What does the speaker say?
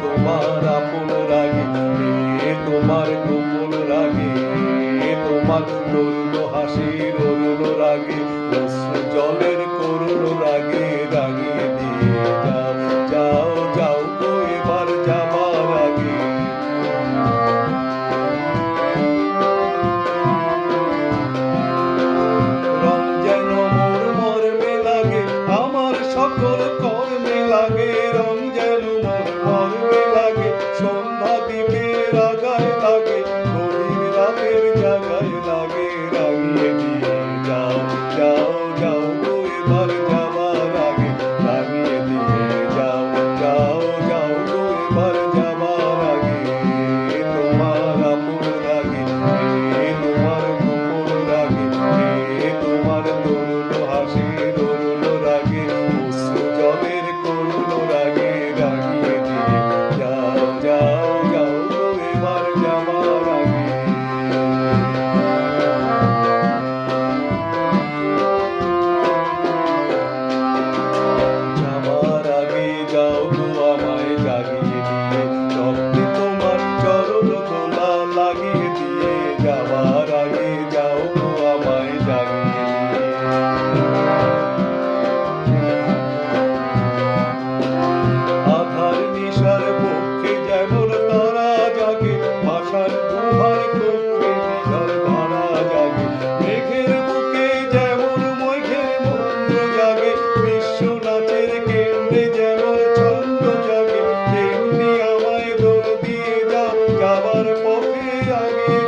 তোমার আপন রাগে তোমার গোপন রাগে তোমার তরুণ হাসির অরুণ রাগে জলের করুণ রাগে। সকল আমায় জাগিয়ে দিয়ে রক্তে তোমার চরণ দোলা লাগিয়ে দিয়ে যাবার আগে যাও আমায় জাগিয়ে দিয়ে। আধার নিশার পক্ষে যেমন তারা জাগে পাষাণ গুহার কক্ষে নিঝার ধারা জাগে, মেঘের বুকে যেমন মৈঘের মন্ত্র জাগে বিশ্ব নাচের কেন্দ্রে যেমন যাবার পথে আগে